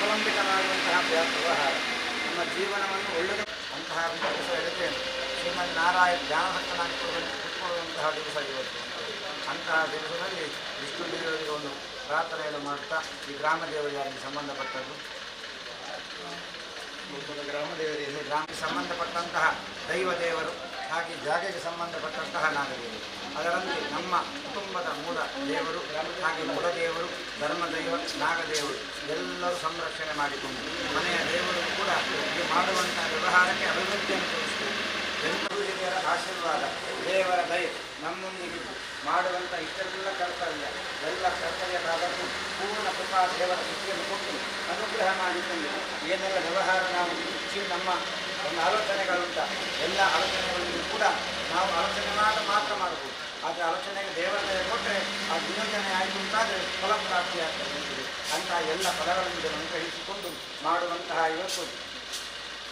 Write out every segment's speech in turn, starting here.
ಅವಲಂಬಿತನಾಗುವಂತಹ ವ್ಯವಹಾರ ನಮ್ಮ ಜೀವನವನ್ನು ಒಳ್ಳೆಯ ಅಂತಹ ದಿವಸ ಹೇಳುತ್ತೇನೆ ಶ್ರೀಮನ್ ನಾರಾಯಣ ಧ್ಯಾನಭಕ್ತನಾಗಿ ಕುತ್ಕೊಳ್ಳುವಂತಹ ದಿವಸ ಇವತ್ತು. ಅಂತಹ ದಿವಸದಲ್ಲಿ ವಿಷ್ಣು ದೇವರಿಗೆ ಒಂದು ಪ್ರಾರ್ಥನೆಯನ್ನು ಮಾಡ್ತಾ ಈ ಗ್ರಾಮ ದೇವರಿಗೆ ಸಂಬಂಧಪಟ್ಟದ್ದು. ಗ್ರಾಮ ದೇವರಿಗೆ ಗ್ರಾಮಕ್ಕೆ ಸಂಬಂಧಪಟ್ಟಂತಹ ದೈವ ದೇವರು ಹಾಗೆ ಜಾಗೆಗೆ ಸಂಬಂಧಪಟ್ಟಂತಹ ನಾಗದೇವರು. ಅದರಂತೆ ನಮ್ಮ ಕುಟುಂಬದ ಮೂಲ ದೇವರು ಹಾಗೆ ಕುಲದೇವರು ಧರ್ಮದೈವ, ನಾಗದೇವರು ಎಲ್ಲರೂ ಸಂರಕ್ಷಣೆ ಮಾಡಿಕೊಂಡು ಮನೆಯ ದೇವರು ಕೂಡ ಈ ಮಾಡುವಂತಹ ವ್ಯವಹಾರಕ್ಕೆ ಅಭಿವೃದ್ಧಿಯನ್ನು ತೋರಿಸ್ತೇವೆ ಎಲ್ಲರೂ ಹಿರಿಯರ ಆಶೀರ್ವಾದ, ದೇವರ ದಯ ನಮ್ಮೊಂದಿಗಿದ್ದು. ಮಾಡುವಂಥ ಇಷ್ಟೆಲ್ಲ ಕರ್ತವ್ಯ, ಎಲ್ಲ ಕರ್ತವ್ಯದಾದರೂ ಪೂರ್ಣ ಕೃಪಾ ದೇವರ ಶಕ್ತಿಯನ್ನು ಕೊಟ್ಟು ಅನುಗ್ರಹ ಮಾಡಿಕೊಂಡು ಏನೆಲ್ಲ ವ್ಯವಹಾರ ನಾವು ನಮ್ಮ ಒಂದು ಆಲೋಚನೆಗಳುಂಟ, ಎಲ್ಲ ಆಲೋಚನೆಗಳಿಗೂ ಕೂಡ ನಾವು ಆದರೆ ಆಲೋಚನೆಗೆ ದೇವರ ಕೊಟ್ಟರೆ ಆ ನಿಯೋಜನೆ ಆಯಿತು ಅಂತಾದರೆ ಫಲಪ್ರಾಪ್ತಿ ಆಗ್ತದೆ. ಅಂತಹ ಎಲ್ಲ ಫಲಗಳನ್ನು ಅನುಗ್ರಹಿಸಿಕೊಂಡು ಮಾಡುವಂತಹ ಇವತ್ತು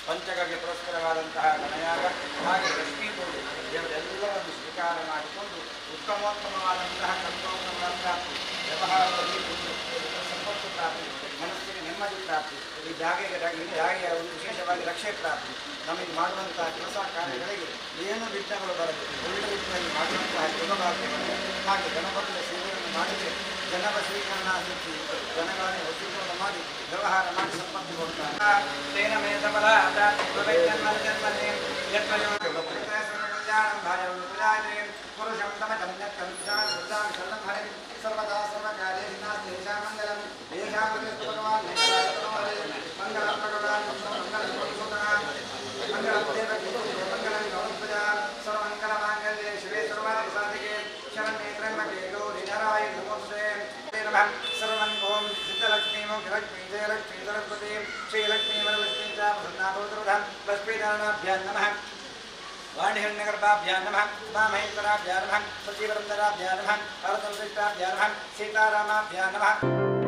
ಪಂಚಗವ್ಯ ಪುರಸ್ಕರವಾದಂತಹ ಗಣಯಾಗ ಹಾಗೆ ಲಕ್ಷ್ಮೀಪೂಜೆ ದೇವರೆಲ್ಲವನ್ನು ಸ್ವೀಕಾರ ಮಾಡಿಕೊಂಡು ಉತ್ತಮೋತ್ತಮವಾದಂತಹ ಸಂತೋಷವಾದಂತಹ ವ್ಯವಹಾರದಲ್ಲಿ ಸಂಪತ್ತು ಪ್ರಾಪ್ತಿ, ಮನಸ್ಸಿಗೆ ನೆಮ್ಮದಿ ಪ್ರಾಪ್ತಿ ಈ ಜಾಗ ಜಾಗೆಯ ಒಂದು ವಿಶೇಷವಾಗಿ ರಕ್ಷೆ ಪ್ರಾಪ್ತಿ ನಮಗೆ ಮಾಡುವಂತಹ ಕೆಲಸ ಕಾರ್ಯಗಳಿಗೆ ಏನು ವಿಘ್ನಗಳು ಬರಬೇಕು ಒಳ್ಳೆ ರೀತಿಯಲ್ಲಿ ಮಾಡುವಂತಹ ಯೋಗಭಾಗ್ಯಗಳು ಹಾಗೆ ಗಣಪತಿಯ ಸೇವೆಯನ್ನು ಮಾಡಿದರೆ ಜನರ ಸ್ವೀಕರಣ ಸ್ಥಿತಿ ಜನಗಳನ್ನು ವಸೂಲವನ್ನು ಮಾಡಿ ವ್ಯವಹಾರ ಮಾಡಿ ಸಂಪತ್ತು ಕೊಡ್ತಾರೆ ತೇನ श्रीजयलक्ष्मी सरस्वती श्रीलक्ष्मी वरलक्ष्मी च प्रसन्नाभवतरुधं लक्ष्मीदानाभ्यां नमः वाणिहण्यगर्भाभ्यां नमः उमामहेश्वराभ्यां नमः सचिवरन्दराभ्यां नमः भरतवशिष्ठाभ्यां नमः।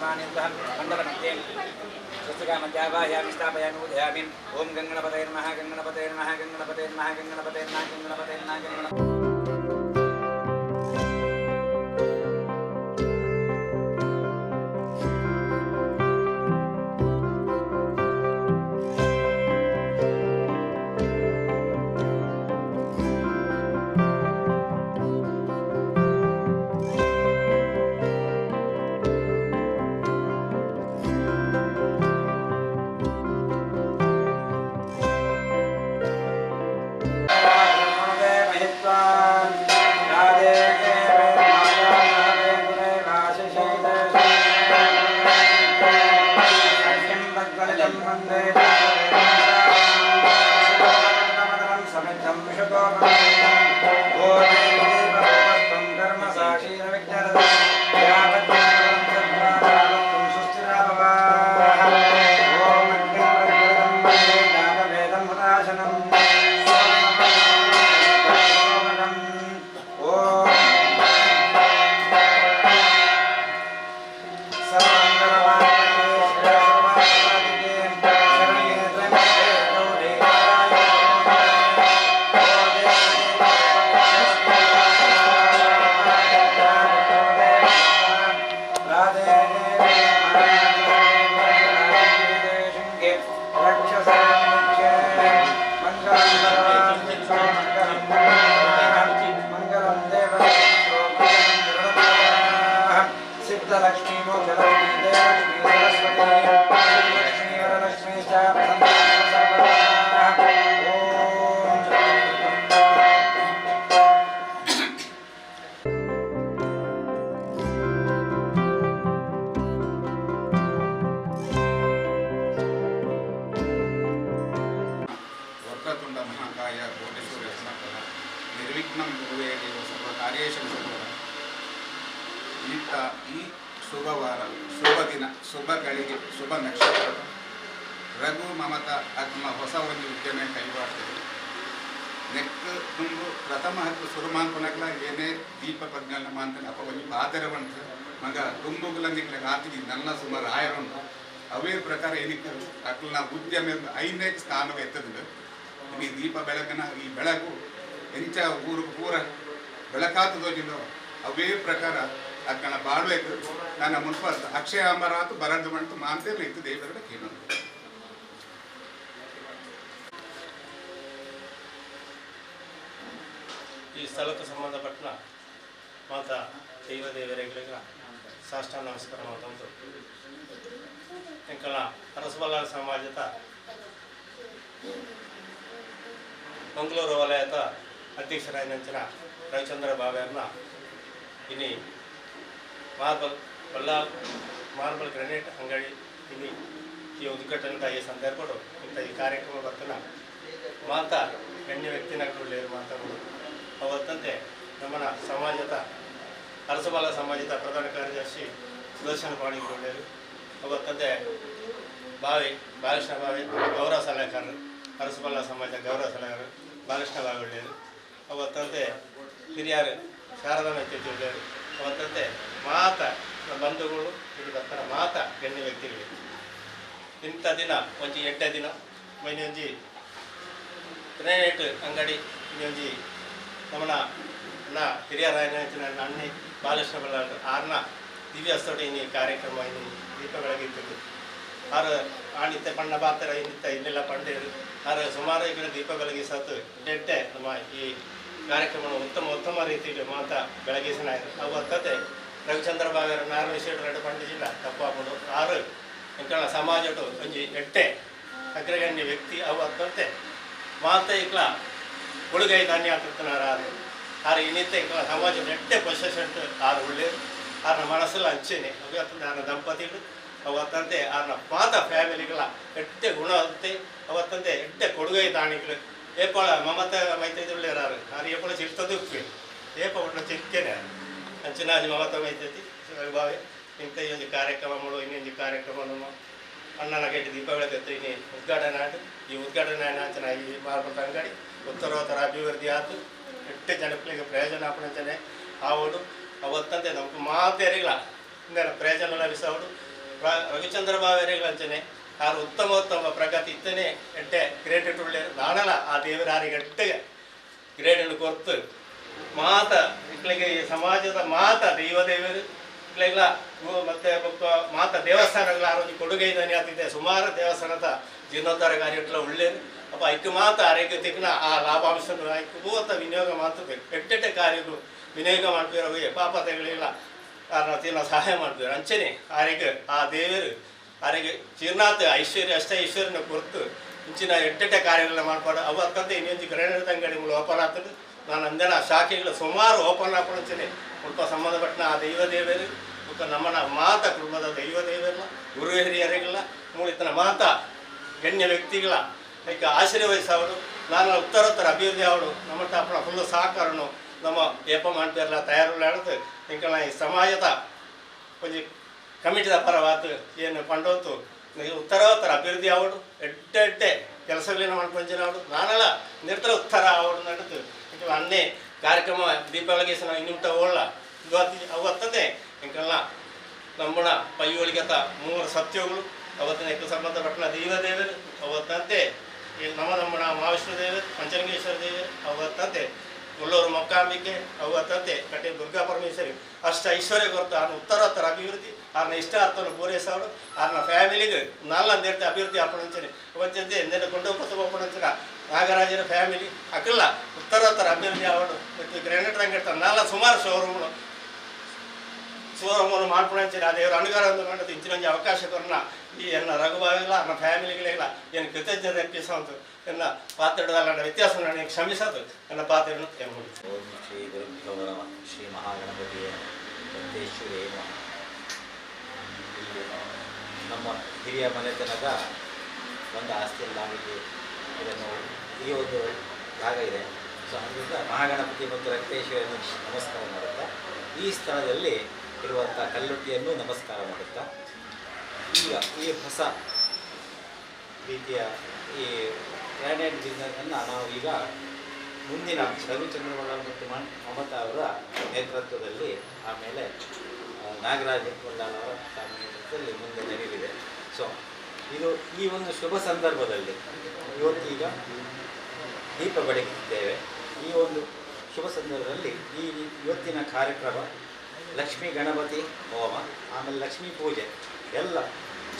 यजमानेन्द्रः मण्डलमध्ये पुस्तकामध्यावाह्यामि स्थापयामि उदयामि ॐ गङ्गणपतये नमः गङ्गणपतये नमः गङ्गणपतये नमः गङ्गणपतये नमः गङ्गणपतये नमः गङ्गणपतये 还不下山？ರಘು ಮಮತ, ಆತ್ಮ, ಹೊಸ ಒಂದು ಉದ್ಯಮ ಕೈವಾಡ್ತದೆ ನೆಕ್ಕ ತುಂಬು ಪ್ರಥಮ ಹಕ್ಕು ಸುರುಮಾನ್ಕೊನಕ್ಲ ಏನೇ ದೀಪ ಪ್ರಜ್ಞಾನ ಮಾಂತನ ಅಪ್ಪ ಒಂದು ಬಾದರವಂತ ಮಗ ತುಂಬುಗಳ ನಿಕ್ಲ ಆತಿಗೆ ನನ್ನ ಸುಮಾರು ಆಯರುಂಟು ಅವೇ ಪ್ರಕಾರ ಏನಿಕ್ಕೆ ಅಕ್ಲ ಉದ್ಯಮ ಐದನೇ ಸ್ಥಾನವ ಎತ್ತದ ಈ ದೀಪ ಬೆಳಕನ, ಈ ಬೆಳಕು ಎಂಚ ಊರು ಪೂರ ಬೆಳಕಾತದೋಜಿಂದೋ ಅವೇ ಪ್ರಕಾರ ಅಕ್ಕನ ಬಾಳ್ಬೇಕು ನನ್ನ ಮುನ್ಪ ಅಕ್ಷಯ ಅಂಬರಾತು ಬರದ್ದು ಮಾಡ್ತು ಮಾಂತೇನೆ ಇತ್ತು ದೇವರ ಕೇಳೋದು. ಈ ಸ್ಥಳಕ್ಕೆ ಸಂಬಂಧಪಟ್ಟ ಮಾತಾ ದೈವ ದೇವರುಗಳಿಗೆ ಸಾಷ್ಟಾಂಗ ನಮಸ್ಕಾರ ಮಾತಂದು ಎಂಕಲ ಅರಸಬಲ್ಲ ಸಮಾಜದ ಮಂಗಳೂರು ವಲಯದ ಅಧ್ಯಕ್ಷರಾಗಿನ ರವಿಚಂದ್ರ ಬಾವೆಯನ್ನ ಇಲ್ಲಿ ಮಾರ್ಬಲ್, ಬಲ್ಲ ಮಾರ್ಬಲ್ ಗ್ರನೇಟ್ ಅಂಗಡಿ ಇಲ್ಲಿ ಈ ಉದ್ಘಾಟನೆ ಈ ಸಂದರ್ಭಗಳು ಇಂಥ ಈ ಕಾರ್ಯಕ್ರಮ ಬರ್ತಾನ ಮಾತಾ ಗಣ್ಯ ವ್ಯಕ್ತಿನಾಗಲು ಮಾತಾಡೋದು ಅವತ್ತಂತೆ ನಮ್ಮ ಸಮಾಜದ, ಅರಸಬಾಲ ಸಮಾಜದ ಪ್ರಧಾನ ಕಾರ್ಯದರ್ಶಿ ಸುದರ್ಶನ ಪಾಣಿಗೌಡರು ಅವತ್ತಂತೆ ಬಾವಿ ಬಾಲಕೃಷ್ಣ ಬಾವಿ ಗೌರವ ಸಲಹೆಗಾರರು, ಅರಸಬಾಲ ಸಮಾಜ ಗೌರವ ಸಲಹೆಗಾರರು, ಬಾಲಕೃಷ್ಣ ಬಾವಿ ಒಳ್ಳೆಯರು ಅವತ್ತಂತೆ ಹಿರಿಯರು, ಶಾರದಾ ಮೆತ್ತಿದ್ದಾರೆ ಅವತ್ತಂತೆ ಮಾತ ಬಂಧುಗಳು, ಇಲ್ಲಿ ಬರ್ತಾರೆ ಮಾತ, ಗಣ್ಯ ವ್ಯಕ್ತಿಗಳು ಇಂಥ ದಿನ, ಒಂಜಿ ಎಡ್ಡೆ ದಿನ, ಮೈನೊಂಜಿ ಪ್ರೈವೇಟ್ ಅಂಗಡಿ ಒಂಜಿ ನಮ್ಮನ ನ ಹಿರಿಯ ನನ್ನ ಅಣ್ಣಿ ಬಾಲಕೃಷ್ಣ ಬಲ್ಲಾಳ್ ಆರ್ನ ದಿವ್ಯಾಸ್ತೋಟ ಇನ್ನು ಕಾರ್ಯಕ್ರಮ ಇನ್ನು ದೀಪ ಬೆಳಗಿತ್ತು ಆರು ಆಣಿತ್ತ ಪಣ್ಣ ಬಾತರ ಇನ್ನಿತ್ತ ಇಲ್ಲೆಲ್ಲ ಪಂಡೇರು ಆರು ಸುಮಾರು ಈಗ ದೀಪ ಬೆಳಗಿಸತ್ತು ಎಡ್ಡೆ ನಮ್ಮ ಈ ಕಾರ್ಯಕ್ರಮ ಉತ್ತಮ ಉತ್ತಮ ರೀತಿಯಲ್ಲಿ ಮಾತ ಬೆಳಗಿಸಿನ ಅವು ಅತ್ತತೆ ರವಿಚಂದ್ರ ಬಾವೇರ ನಾರಾಯಣ ಎರಡು ಪಂಡಿಜಿಲ್ಲ ತಪ್ಪಾಪಡು ಆರು ಇಂಕಣ ಸಮಾಜಟು ಒಂಜಿ ಎಟ್ಟೆ ಅಗ್ರಗಣ್ಯ ವ್ಯಕ್ತಿ ಅವು ಅತ್ತಂತೆ ಮಾತ ಇಕ್ಲ ಉಳುಗೈ ಧಾನ್ಯ ಹಾಕುತ್ತಾರ ಆರು ಆರು ಇನ್ನಿತ್ತ ಸಮಾಜ ನೆಟ್ಟೆ ಪೊಸೆಷನ್ ಆರು ಒಳ್ಳೆ ಆರ್ನ ಮನಸ್ಸಲ್ಲಿ ಹಂಚೇನೆ. ಅವು ಆ ದಂಪತಿಗಳು, ಅವತ್ತಂತೆ ಆರ್ನ ಪಾತ ಫ್ಯಾಮಿಲಿಗಳ ಎಟ್ಟೆ ಗುಣ ಅಂತೆ, ಅವತ್ತಂತೆ ಎಟ್ಟೆ ಕೊಡುಗೈ ದಾಣಿಗಳು ಏಪಳ ಮಮತ ಮೈತೈದು ಯಾರು ಆರು ಏಪಳ ಚಿರ್ತದು ಏಪ ಒಟ್ಟು ಚಿಂತೆನೆ ಅಂಚನಾಜಿ ಮಮತ ಮೈತೈತಿ ಭಾವೆ ಇಂಥ ಈ ಒಂದು ಕಾರ್ಯಕ್ರಮಗಳು ಇನ್ನೊಂದು ಕಾರ್ಯಕ್ರಮ ಅಣ್ಣನ ಗೇಟ್ ದೀಪಾವಳಿ ಇನ್ನೇ ಉದ್ಘಾಟನೆ ಆಡು ಈ ಉದ್ಘಾಟನೆ ಆಚನ ಈ ಮಾರ್ಬಲ್ ಅಂಗಡಿ. ಉತ್ತರೋತ್ತರ ಅಭಿವೃದ್ಧಿ ಆಯ್ತು. ಎಟ್ಟೆ ಜನಗಳಿಗೆ ಪ್ರಯೋಜನ ಆಪಣೆ ಆವಡು ಅವತ್ತಂತೆ ನಮ್ಗೆ ಮಾತೇರಿಗಳ ಇಂದಿನ ಪ್ರಯೋಜನ ಲಭಿಸೋಡು ರವಿಚಂದ್ರ ಬಾವೇರಿಗಳ ಅಂಚನೆ ಆರು ಉತ್ತಮ ಉತ್ತಮ ಪ್ರಗತಿ ಇತ್ತನೆ. ಎಟ್ಟೆ ಗ್ರೇಟ್ ಉಳ್ಳೆ ನಾನಲ್ಲ, ಆ ದೇವರಾರಿಗೆ ಎಟ್ಟೆ ಗ್ರೇಡನ್ನು ಕೊರ್ತು ಮಾತ ಇಟ್ಲಿಗೆ ಈ ಸಮಾಜದ ಮಾತ ದೈವ ದೇವರು ಗು- ಮತ್ತೆ ಮಾತ ದೇವಸ್ಥಾನಗಳ ಆರೋಗ್ಯ ಕೊಡುಗೆ ಇದ್ದಾನೆ ಆತಿದೆ ಸುಮಾರು ದೇವಸ್ಥಾನದ ಜೀರ್ಣೋದ್ಧಾರ ಕಾರ್ಯಕ್ರಮ ಒಳ್ಳೆಯದು ಅಪ್ಪ ಐಕ್ಯ ಮಾತ ಆರೋಗ್ಯ ತಿಕ್ಕನ ಆ ಲಾಭಾಂಶ ಭೂತ ವಿನಿಯೋಗ ಮಾತು ಎಟ್ಟೆಟ್ಟ ಕಾರ್ಯಗಳು ವಿನಿಯೋಗ ಮಾಡ್ತಿರೋ ಪಾಪ ತೆಗಳಿಲ್ಲ ಸಹಾಯ ಮಾಡ್ತೀವಿ ಅಂಚನೆ ಆರೋಗ್ಯ, ಆ ದೇವರು ಆರೋಗ್ಯ ಜೀರ್ಣಾಥ ಐಶ್ವರ್ಯ, ಅಷ್ಟೇ ಐಶ್ವರ್ಯನ ಕೊರತು ಇಂಚಿನ ಎಟ್ಟೆಟ್ಟ ಕಾರ್ಯಗಳನ್ನ ಮಾಡ್ಬಾರ್ದು ಅವತ್ತಂತೆ ಇನ್ನೊಂದು ಗ್ರಹಣದ ಅಂಗಡಿಗಳು ಓಪನ್ ಆಗ್ತದೆ. ನಾನು ಅಂದಿನ, ಶಾಖೆಗಳು ಸುಮಾರು ಓಪನ್ ಹಾಕೊಂಡೇನೆ ಸ್ವಲ್ಪ ಸಂಬಂಧಪಟ್ಟನ ಆ ದೈವ ದೇವರು ಮತ್ತು ನಮ್ಮನ ಮಾತ ಕುಟುಂಬದ ದೈವ ದೇವರಲ್ಲ ಗುರು ಹಿರಿಯರಿಗೆಲ್ಲ ಮೂಳಿತನ ಮಾತ, ಗಣ್ಯ ವ್ಯಕ್ತಿಗಳ ಈಗ ಆಶೀರ್ವಹಿಸವರು ನಾನು ಉತ್ತರೋತ್ತರ ಅಭಿವೃದ್ಧಿ ಅವಳು ನಮ್ಮ ತಾಪನ ಫುಲ್ಲು ಸಹಕಾರನು ನಮ್ಮ ಏಪ ಮಾಡ್ತಿರಲ್ಲ ತಯಾರು ನಡೆದು ಇಂಕಲ ಈ ಸಮಾಜದ ಕೊಂಚ ಕಮಿಟಿದ ಪರವಾತು ಏನು ಪಂಡೋತು ಉತ್ತರೋತ್ತರ ಅಭಿವೃದ್ಧಿ ಅವಳು ಎಡ್ಡೆ ಎಡ್ಡೆ ಕೆಲಸಗಳನ್ನ ಮಾಡ್ಕೊಂಜಿನ ಅವಡು ನಾನೆಲ್ಲ ನಿರತರ ಉತ್ತರ ಅವಳು ನಡೆದು ಅನ್ನೇ ಕಾರ್ಯಕ್ರಮ ದೀಪಾವಳಿಗೆ ಸಹ ಇನ್ನುಂಟ ಹೋಗಲ್ಲ ಇವತ್ತು ಅವತ್ತದೇ ಇಂಕಲ್ಲ ನಮ್ಮಣ ಪೈಯೊಳಿಗತ ಮೂರು ಸತ್ಯಗಳು, ಅವತ್ತಿನ ಇದಕ್ಕೆ ಸಂಬಂಧಪಟ್ಟ ದೈವ ದೇವರು ಅವತ್ತಂತೆ ನಮ್ಮ ನಮ್ಮಣ ಮಹಾವಿಷ್ಣು ದೇವರು ಪಂಚಲಿಂಗೇಶ್ವರ ದೇವರು, ಅವತ್ತಂತೆ ಮುಳ್ಳೂರು ಮೊಕ್ಕಾಂಬಿಕೆ, ಅವತ್ತಂತೆ ಕಟ್ಟೆ ದುರ್ಗಾ ಪರಮೇಶ್ವರಿ. ಅಷ್ಟ ಐಶ್ವರ್ಯ ಕೊರತು ಆನ ಉತ್ತರೋತ್ತರ ಅಭಿವೃದ್ಧಿ ಆನ ಇಷ್ಟಾರ್ಥವನ್ನು ಪೂರೈಸೋಡು ಆನ ಫ್ಯಾಮಿಲಿಗೆ ನಾಲ್ಕು ಅಭಿವೃದ್ಧಿ ಅಪ್ಪಣಂಚನೆ ಅವತ್ತಂತೆ ಎಂದೆಲ್ಲ ಕೊಂಡೋಗ ನಾಗರಾಜನ ಫ್ಯಾಮಿಲಿ ಅಕ್ಕಲ್ಲ ಉತ್ತರೋತ್ತರ ಅಭಿವೃದ್ಧಿ ಅವರು. ಮತ್ತು ಗ್ರಾನೈಟ್ ರಂಗಡ್ತ ನಾಲ್ಕು ಸುಮಾರು ಶೋರೂಮ್ಗಳು ಸೂರಮ್ಮನ ಮಾಡ್ಕೊಂಡಂಚಿನ ದೇವರ ಅನುಗಾರವನ್ನು ಮಾಡೋದು ಇಂಚಿನೊಂದು ಅವಕಾಶವನ್ನ ಈ ಎನ್ನ ರಘುಭಾವಿಲ್ಲ ನಮ್ಮ ಫ್ಯಾಮಿಲಿಗಳಿಲ್ಲ ಏನು ಕೃತಜ್ಞತೆ ಅರ್ಪಿಸೋದು ಎನ್ನ ಪಾತ್ರದ ವ್ಯತ್ಯಾಸ ನನಗೆ ಕ್ಷಮಿಸೋದು. ನನ್ನ ಇಲ್ಲಿ ನಮ್ಮ ಹಿರಿಯ ಮನೆತನದ ಒಂದು ಆಸ್ತಿಯಲ್ಲಾಗಿದೆ ಇದನ್ನು ಈ ಒಂದು ಜಾಗ ಇದೆ. ಸೊ ಅದರಿಂದ ಮಹಾಗಣಪತಿ ಮತ್ತು ವೆಂಕಟೇಶ್ವರನ್ನು ನಮಸ್ಕಾರ ಮಾಡುತ್ತಾ, ಈ ಸ್ಥಳದಲ್ಲಿ ಇರುವಂಥ ಕಲ್ಲುಟ್ಟಿಯನ್ನು ನಮಸ್ಕಾರ ಮಾಡುತ್ತಾ, ಈಗ ಈ ಹೊಸ ರೀತಿಯ ಈ ಗ್ರಾನೈಟ್ ಬಿಸ್ನೆಸ್ಸನ್ನು ನಾವು ಈಗ ಮುಂದಿನ ರವಿಚಂದ್ರಗೌಡ ಮತ್ತು ಮಮತಾ ಅವರ ನೇತೃತ್ವದಲ್ಲಿ, ಆಮೇಲೆ ನಾಗರಾಜ್ ನಾಗರಾಜ ಕೊಂಡಾಲ್ ಅವರ ನೇತೃತ್ವದಲ್ಲಿ ಮುಂದೆ ನಡೆಯಲಿದೆ ಸೊ ಇದು ಈ ಒಂದು ಶುಭ ಸಂದರ್ಭದಲ್ಲಿ ಇವತ್ತೀಗ ದೀಪ ಬೆಳಗಿದ್ದೇವೆ ಈ ಒಂದು ಶುಭ ಸಂದರ್ಭದಲ್ಲಿ ಈ ಇವತ್ತಿನ ಕಾರ್ಯಕ್ರಮ ಲಕ್ಷ್ಮೀ ಗಣಪತಿ ಹೋಮ, ಆಮೇಲೆ ಲಕ್ಷ್ಮೀ ಪೂಜೆ ಎಲ್ಲ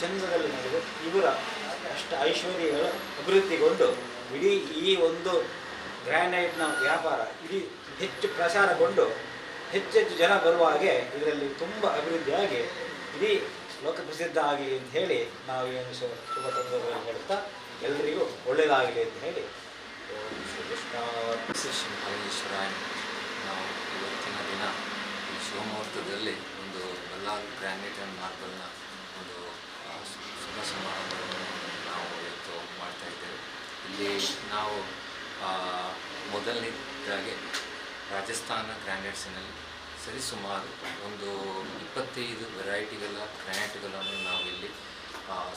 ಚಂದ್ರದಲ್ಲಿ ನಡೆದು ಇವರ ಅಷ್ಟು ಐಶ್ವರ್ಯಗಳು ಅಭಿವೃದ್ಧಿಗೊಂಡು ಇಡೀ ಈ ಒಂದು ಗ್ರ್ಯಾನೈಟ್ನ ವ್ಯಾಪಾರ ಇಡೀ ಹೆಚ್ಚು ಪ್ರಚಾರಗೊಂಡು ಹೆಚ್ಚೆಚ್ಚು ಜನ ಬರುವ ಹಾಗೆ ಇದರಲ್ಲಿ ತುಂಬ ಅಭಿವೃದ್ಧಿಯಾಗಿ ಇಡೀ ಲೋಕಪ್ರಸಿದ್ಧ ಆಗಲಿ ಅಂತ ಹೇಳಿ ನಾವು ಏನು ಶುಭ ಸಂದರ್ಭದಲ್ಲಿ ಹೇಳ್ತಾ ಎಲ್ಲರಿಗೂ ಒಳ್ಳೆಯದಾಗಲಿ ಅಂತ ಹೇಳಿ ಓಂ ಶ್ರೀ ಕೃಷ್ಣ ಶ್ರೀ ಮಹೇಶ್ವರಾಯ ನಾವು ಇವತ್ತಿನ ದಿನ ಈ ಒಂದು ಬಲ್ಲಾಲ್ ಗ್ರಾನೈಟ್ ಆ್ಯಂಡ್ ಒಂದು ಶುಭ ಸಮಾರಂಭವನ್ನು ನಾವು ಇವತ್ತು ಮಾಡ್ತಾ ಇಲ್ಲಿ ನಾವು ಮೊದಲನೇದಾಗಿ ರಾಜಸ್ಥಾನ ಸರಿ ಸರಿಸುಮಾರು ಒಂದು ಇಪ್ಪತ್ತೈದು ವೆರೈಟಿಗಳ ಗ್ರಾನೈಟ್ಗಳನ್ನು ನಾವು ಇಲ್ಲಿ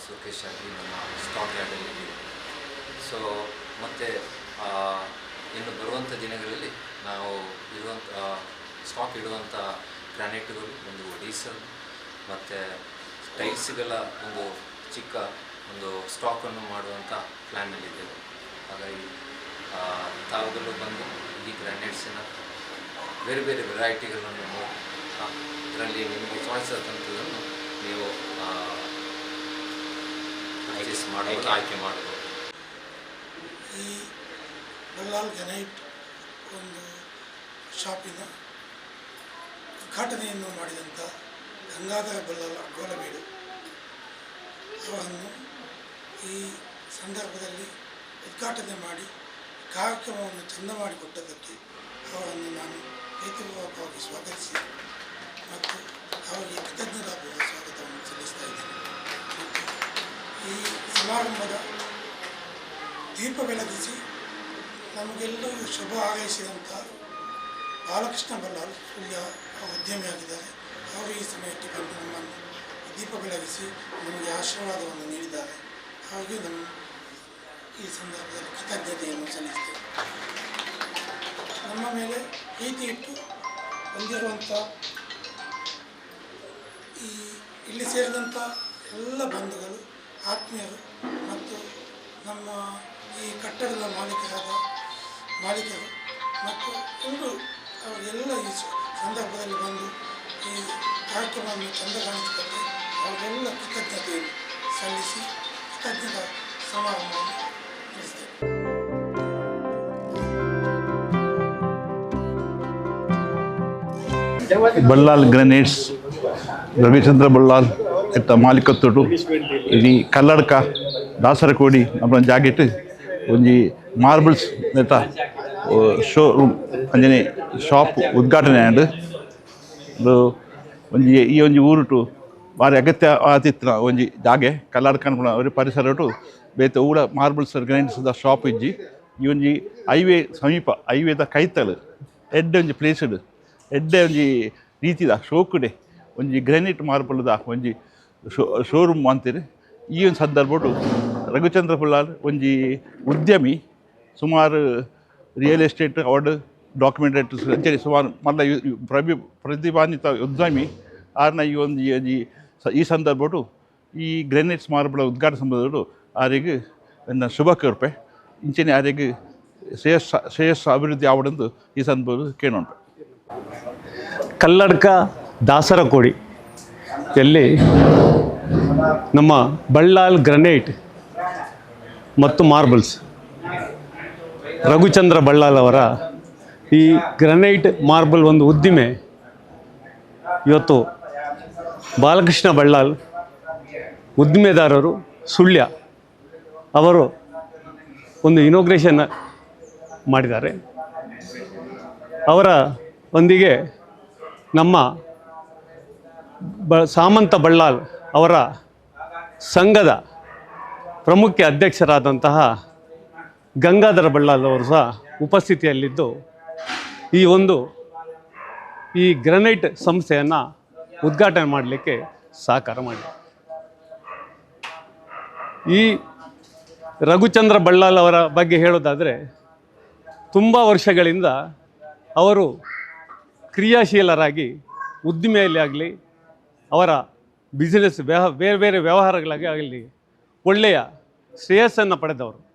ಸುಕೇಶ್ ಆಗಿ ನಮ್ಮ ಸ್ಟಾಕ್ ಯಾರ್ಡಲ್ಲಿ ಸೊ ಮತ್ತು ಇನ್ನು ಬರುವಂಥ ದಿನಗಳಲ್ಲಿ ನಾವು ಇರುವಂಥ ಸ್ಟಾಕ್ ಇಡುವಂಥ ಗ್ರಾನೈಟ್ಗಳು ಒಂದು ಡೀಸೆಲ್ ಮತ್ತು ಟೈಲ್ಸ್ಗಳ ಒಂದು ಚಿಕ್ಕ ಒಂದು ಸ್ಟಾಕನ್ನು ಮಾಡುವಂಥ ಪ್ಲ್ಯಾನಲ್ಲಿದ್ದೇವೆ ಹಾಗಾಗಿ ತಾವುಗಳು ಬಂದು ಈ ಗ್ರಾನೈಟ್ಸಿನ ಬೇರೆ ಬೇರೆ ವೆರೈಟಿಗಳನ್ನು ಅದರಲ್ಲಿ ನಿಮಗೆ ಚಾಯ್ಸ್ ಆದಂಥದ್ದನ್ನು ನೀವು ಪರ್ಚೇಸ್ ಮಾಡಬಹುದು ಆಯ್ಕೆ ಮಾಡಬಹುದು. ಬಲ್ಲಾಲ್ ಗ್ರನೈಟ್ ಒಂದು ಶಾಪಿನ ಉದ್ಘಾಟನೆಯನ್ನು ಮಾಡಿದಂಥ ಗಂಗಾಧರ ಬಲ್ಲಾಲ್ ಗೋಲಬೀಡು ಅವರನ್ನು ಈ ಸಂದರ್ಭದಲ್ಲಿ ಉದ್ಘಾಟನೆ ಮಾಡಿ ಕಾರ್ಯಕ್ರಮವನ್ನು ಚೆಂದ ಮಾಡಿಕೊಟ್ಟದ್ದಕ್ಕೆ ಅವರನ್ನು ನಾನು ಪ್ರೀತಿಪೂರ್ವಕವಾಗಿ ಸ್ವಾಗತಿಸಿ ಮತ್ತು ಅವರಿಗೆ ಕೃತಜ್ಞತಾಪೂರ್ವ ಸ್ವಾಗತವನ್ನು ಸಲ್ಲಿಸ್ತಾ ಇದ್ದೇನೆ. ಈ ಸಮಾರಂಭದ ದೀಪ ಬೆಳಗಿಸಿ ನಮಗೆಲ್ಲರೂ ಶುಭ ಹಾರೈಸಿದಂಥ ಬಾಲಕೃಷ್ಣ ಬಲ್ಲಾಲ್ ಸುಳ್ಯ ಉದ್ಯಮಿಯಾಗಿದ್ದಾರೆ. ಅವರು ಈ ಸಮಯಕ್ಕೆ ಬಂದು ನಮ್ಮನ್ನು ದೀಪ ಬೆಳಗಿಸಿ ನಮಗೆ ಆಶೀರ್ವಾದವನ್ನು ನೀಡಿದ್ದಾರೆ. ಹಾಗೆ ನಮ್ಮ ಈ ಸಂದರ್ಭದಲ್ಲಿ ಕೃತಜ್ಞತೆಯನ್ನು ಸಲ್ಲಿಸ್ತೇವೆ ನಮ್ಮ ಮೇಲೆ ಪ್ರೀತಿ ಇಟ್ಟು ಹೊಂದಿರುವಂಥ ಈ ಇಲ್ಲಿ ಸೇರಿದಂಥ ಎಲ್ಲ ಬಂಧುಗಳು, ಆತ್ಮೀಯರು ಮತ್ತು ನಮ್ಮ ಈ ಕಟ್ಟಡದ ಮಾಲೀಕರಾದ ಮಾಲೀಕರು ಮತ್ತು ಎಲ್ಲರೂ ಅವರೆಲ್ಲ ಈ ಸಂದರ್ಭದಲ್ಲಿ ಬಂದು ಈ ಕಾರ್ಯಕ್ರಮವನ್ನು ಚಂದ ಕಾಣಿಸಿಕೊಂಡು ಅವರೆಲ್ಲ ಕೃತಜ್ಞತೆಯನ್ನು ಸಲ್ಲಿಸಿ ಕೃತಜ್ಞತಾ ಸಮಾರಂಭವನ್ನು ನಡೆಸ್ತೇವೆ ಬಳ್ಳಾಲ್ ಗ್ರೆನೇಡ್ಸ್, ರವಿಚಂದ್ರ ಬಳ್ಳಾಲ್ ಎತ್ತ ಮಾಲಿಕತ್ತೊಟ್ಟು ಇದು ಕಲ್ಲಡ್ಕ, ದಾಸರಕೋಡಿ ನಮ್ಮ ಜಾಗೆಟ್ ಒಂಜಿ ಮಾರ್ಬಲ್ಸ್ ನೆತ್ತ ಶೋರೂಮ್ ಅಂಜನೆ ಶಾಪ್ ಉದ್ಘಾಟನೆ ಆಂಡ್ ಅದು ಒಂಜಿ, ಈ ಒಂಜಿ ಊರುಟು, ಭಾರಿ ಅಗತ್ಯ ಆತಿತ್ತಿನ ಒಂಜಿ ಜಾಗೆ ಕಲ್ಲಡ್ಕ ಅವರ ಪರಿಸರ ಪರಿಸರಟು ಬೇತೆ ಊಡ ಮಾರ್ಬಲ್ಸ್ ಗ್ರೈಂಡ್ಸ್ದ ಶಾಪ್ ಇಜ್ಜಿ. ಈ ಒಂಜಿ ಹೈವೇ ಸಮೀಪ ಹೈವೇದ ಕೈತಲ್, ಎಡ್ಡೆ ಒಂಜಿ ಪ್ಲೇಸ್ಡ್ ಎಡ್ಡೆ ಒಂಜಿ ರೀತಿದ ಶೋಕುಡೆ ಒಂಜಿ ಗ್ರಾನೈಟ್ ಮಾರ್ಬಲ್ದ ಒಂಜಿ ಶೋ ಶೋರೂಮ್ ಅಂತೀರಿ ಈ ಒಂದು ಸಂದರ್ಭಡು ರಘುಚಂದ್ರ ಪುಲ್ಲಾಲ್ ಒಂಜಿ ಉದ್ಯಮಿ, ಸುಮಾರು ರಿಯಲ್ ಎಸ್ಟೇಟ್ ಅವಾರ್ಡ್ ಡಾಕ್ಯುಮೆಂಟೇಟರ್ಸ್ ಸಂಚರಿ ಸುಮಾರು ಮಲ್ಲ ಪ್ರಭಿ ಪ್ರತಿಭಾನ್ವಿತ ಉದ್ಯಮಿ ಆರ್ನ ಈ ಒಂದು ಈ- ಸಂದರ್ಭಟು ಈ ಗ್ರೆನೇಟ್ಸ್ ಮಾರ್ಬಲ್ ಉದ್ಘಾಟನೆ ಸಂದರ್ಭಡು ಆರಿಗೆ ನನ್ನ ಶುಭ ಕೋರ್ಪೆ ಇಂಚಿನ ಆರಿಗೆ ಶ್ರೇಯಸ್ ಶ್ರೇಯಸ್ ಅಭಿವೃದ್ಧಿ ಆವಡೆಂದು ಈ ಸಂದರ್ಭ ಕೇಳೋಣ ಕಲ್ಲಡ್ಕ ದಾಸರಕೋಡಿ ಎಲ್ಲಿ ನಮ್ಮ ಬಳ್ಳಾಲ್ ಗ್ರನೇಟ್ ಮತ್ತು ಮಾರ್ಬಲ್ಸ್ ರಘುಚಂದ್ರ ಬಳ್ಳಾಲ್ ಅವರ ಈ ಗ್ರನೈಟ್ ಮಾರ್ಬಲ್ ಒಂದು ಉದ್ದಿಮೆ. ಇವತ್ತು ಬಾಲಕೃಷ್ಣ ಬಳ್ಳಾಲ್ ಉದ್ದಿಮೆದಾರರು ಸುಳ್ಯ ಅವರು ಒಂದು ಇನೋಗ್ರೇಷನ್ ಮಾಡಿದ್ದಾರೆ. ಅವರ ಒಂದಿಗೆ ನಮ್ಮ ಬ ಸಾಮಂತ ಬಳ್ಳಾಲ್ ಅವರ ಸಂಘದ ಪ್ರಮುಖ ಅಧ್ಯಕ್ಷರಾದಂತಹ ಗಂಗಾಧರ ಬಳ್ಳಾಲ್ ಅವರು ಸಹ ಉಪಸ್ಥಿತಿಯಲ್ಲಿದ್ದು ಈ ಒಂದು ಈ ಗ್ರನೈಟ್ ಸಂಸ್ಥೆಯನ್ನು ಉದ್ಘಾಟನೆ ಮಾಡಲಿಕ್ಕೆ ಸಹಕಾರ ಮಾಡಿ ಈ ರಘುಚಂದ್ರ ಬಳ್ಳಾಲ್ ಅವರ ಬಗ್ಗೆ ಹೇಳೋದಾದರೆ ತುಂಬ ವರ್ಷಗಳಿಂದ ಅವರು ಕ್ರಿಯಾಶೀಲರಾಗಿ ಉದ್ದಿಮೆಯಲ್ಲಿ ಆಗಲಿ, ಅವರ ಬಿಸಿನೆಸ್ ವ್ಯವ, ಬೇರೆ ಬೇರೆ ವ್ಯವಹಾರಗಳಾಗಿ ಆಗಲಿ ಒಳ್ಳೆಯ ಶ್ರೇಯಸ್ಸನ್ನು ಪಡೆದವರು.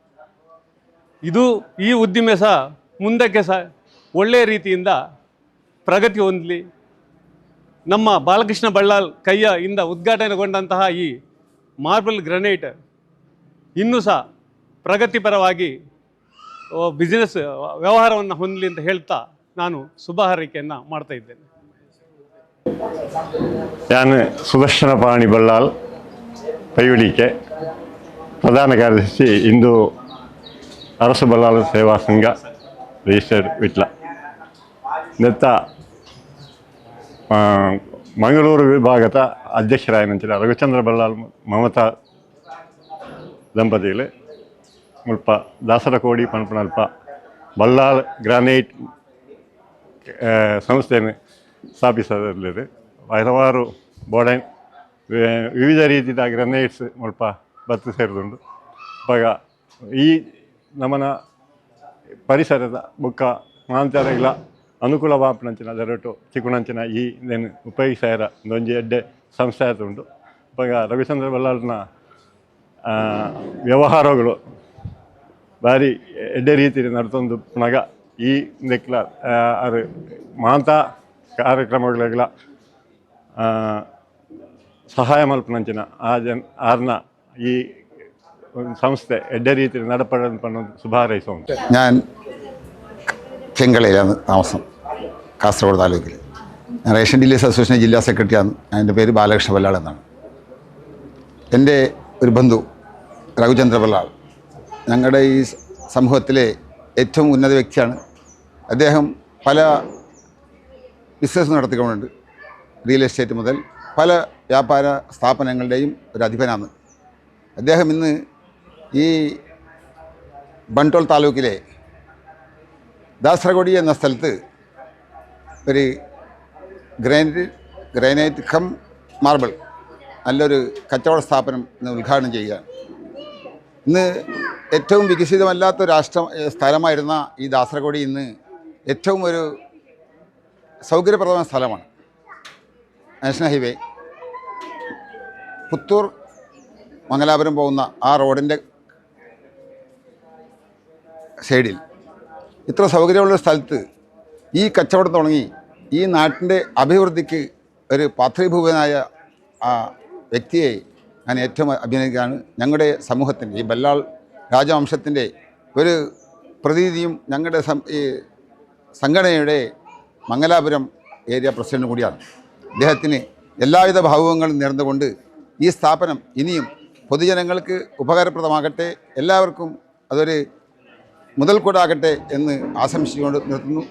ಇದು ಈ ಉದ್ದಿಮೆ ಸಹ ಮುಂದಕ್ಕೆ ಸಹ ಒಳ್ಳೆಯ ರೀತಿಯಿಂದ ಪ್ರಗತಿ ಹೊಂದಲಿ ನಮ್ಮ ಬಾಲಕೃಷ್ಣ ಬಳ್ಳಾಲ್ ಕೈಯ ಇಂದ ಉದ್ಘಾಟನೆಗೊಂಡಂತಹ ಈ ಮಾರ್ಬಲ್ ಗ್ರನೈಟ್ ಇನ್ನೂ ಸಹ ಪ್ರಗತಿಪರವಾಗಿ ಬಿಸಿನೆಸ್ ವ್ಯವಹಾರವನ್ನು ಹೊಂದಲಿ ಅಂತ ಹೇಳ್ತಾ ನಾನು ಶುಭ ಹಾರೈಕೆಯನ್ನು ಮಾಡ್ತಾ ಇದ್ದೇನೆ ഞാൻ സുദർശന പാണി ബള്ളാൽ പയ്യൊലിക്ക് പ്രധാന കാര്യദർശി ಹಿಂದೂ ಅರಸು ಬಲ್ಲಾಳ ಸೇವಾ ಸಂಘ ರಿಜಿಸ್ಟರ್ಡ್ ವಿಟ್ಲ. ನೆತ್ತ ಮಂಗಳೂರು ವಿಭಾಗದ ಅಧ್ಯಕ್ಷರಾಯನಂಚಿನ ರಘುಚಂದ್ರ ಬಲ್ಲಾಲ್ ಮಮತಾ ದಂಪತಿಗಳು ಮುಲ್ಪ ದಾಸರಕೋಡಿ ಪಣಪಣಲ್ಪ ಬಲ್ಲಾಳ್ ಗ್ರಾನೈಟ್ ಸಂಸ್ಥೆಯನ್ನು ಸ್ಥಾಪಿಸಲಿದೆ. ಹಲವಾರು ಬೋರ್ಡನ್ ವಿವಿಧ ರೀತಿಯ ಗ್ರನೈಟ್ಸ್ ಮುಲ್ಪ ಬತ್ತು ಸೇರಿದುಂಡು ಇವಾಗ ಈ ನಮ್ಮನ ಪರಿಸರದ ಬುಕ್ಕ ಮಾಂತರಗಳ ಅನುಕೂಲ ಬಾಪನಂಚಿನ ದರಟು ಚಿಕ್ಕುಣಂಚಿನ ಈ ನೇನು ಉಪಯೋಗಿಸಾರ ಒಂದೊಂಜಿ ಎಡ್ಡೆ ಸಂಸ್ಥೆ ಉಂಟು ಇವಾಗ ರವಿಚಂದ್ರ ಬಲ್ಲಾಳ್ನ ವ್ಯವಹಾರಗಳು ಭಾರಿ ಎಡ್ಡೆ ರೀತಿಯಲ್ಲಿ ನಡ್ತೊಂದು ಪುನಗ ಈ ನೆಕ್ಲ ಅದು ಮಾಂತ ಕಾರ್ಯಕ್ರಮಗಳ ಸಹಾಯ ಮಲ್ಪನಂಚಿನ ಆ ಜನ, ಆರ್ನ ಈ ಸಂಸ್ಥೆ ಎಡ್ಡೆ ರೀತಿಯಲ್ಲಿ നടപ്പെടാൻ ശുഭ ಹಾರೈಸೋಣ ഞാൻ ചെങ്കളയിലാണ് താമസം കാസർഗോഡ് താലൂക്കിൽ ഞാൻ റേഷൻ ഡീലേഴ്സ് അസോസിയേഷൻ ജില്ലാ സെക്രട്ടറിയാണ് എൻ്റെ പേര് ബാലകൃഷ്ണ ബല്ലാൾ എന്നാണ് എൻ്റെ ഒരു ബന്ധു രഘുചന്ദ്ര ബല്ലാൾ ഞങ്ങളുടെ ഈ സമൂഹത്തിലെ ഏറ്റവും ഉന്നത വ്യക്തിയാണ് അദ്ദേഹം പല ബിസിനസ് നടത്തിക്കൊണ്ടുണ്ട് റിയൽ എസ്റ്റേറ്റ് മുതൽ പല വ്യാപാര സ്ഥാപനങ്ങളുടെയും ഒരു അധിപനാണ് അദ്ദേഹം ഇന്ന് ഈ ബണ്ടോൾ താലൂക്കിലെ ദാസർഗോഡി എന്ന സ്ഥലത്ത് ഒരു ഗ്രാനൈറ്റ് ഗ്രാനൈറ്റ് കം മാർബിൾ നല്ലൊരു കച്ചവട സ്ഥാപനം ഇന്ന് ഉദ്ഘാടനം ചെയ്യുകയാണ്. ഇന്ന് ഏറ്റവും വികസിതമല്ലാത്ത രാഷ്ട്ര സ്ഥലമായിരുന്ന ഈ ദാസർഗോഡി ഇന്ന് ഏറ്റവും ഒരു സൗകര്യപ്രദമായ സ്ഥലമാണ്. National highway. പുത്തൂർ മംഗലാപുരം പോകുന്ന ആ റോഡിന്റെ സൈഡിൽ. ഇത്ര സൗകര്യമുള്ള സ്ഥലത്ത് ഈ കച്ചവടം തുടങ്ങി ഈ നാട്ടിന്റെ അഭിവൃദ്ധിക്ക് ഒരു പാത്രീഭൂവനായ ആ വ്യക്തിയെ ഞാൻ ഏറ്റവും അഭിനന്ദിക്കുകയാണ്. ഞങ്ങളുടെ സമൂഹത്തിന്റെ ഈ ബല്ലാൾ രാജവംശത്തിന്റെ ഒരു പ്രതീതിയും ഞങ്ങളുടെ ഈ സംഘടനയുടെ മംഗലാപുരം ഏരിയ പ്രസിഡന്റ് കൂടിയാണ്. അദ്ദേഹത്തിന് എല്ലാവിധ ഭാവങ്ങളും നേർന്നുകൊണ്ട് ഈ സ്ഥാപനം ഇനിയും പൊതുജനങ്ങൾക്ക് ഉപകാരപ്രദമാകട്ടെ. എല്ലാവർക്കും അതൊരു മുതൽക്കൂടാകട്ടെ എന്ന് ആശംസിച്ചുകൊണ്ട് നിർത്തുന്നു.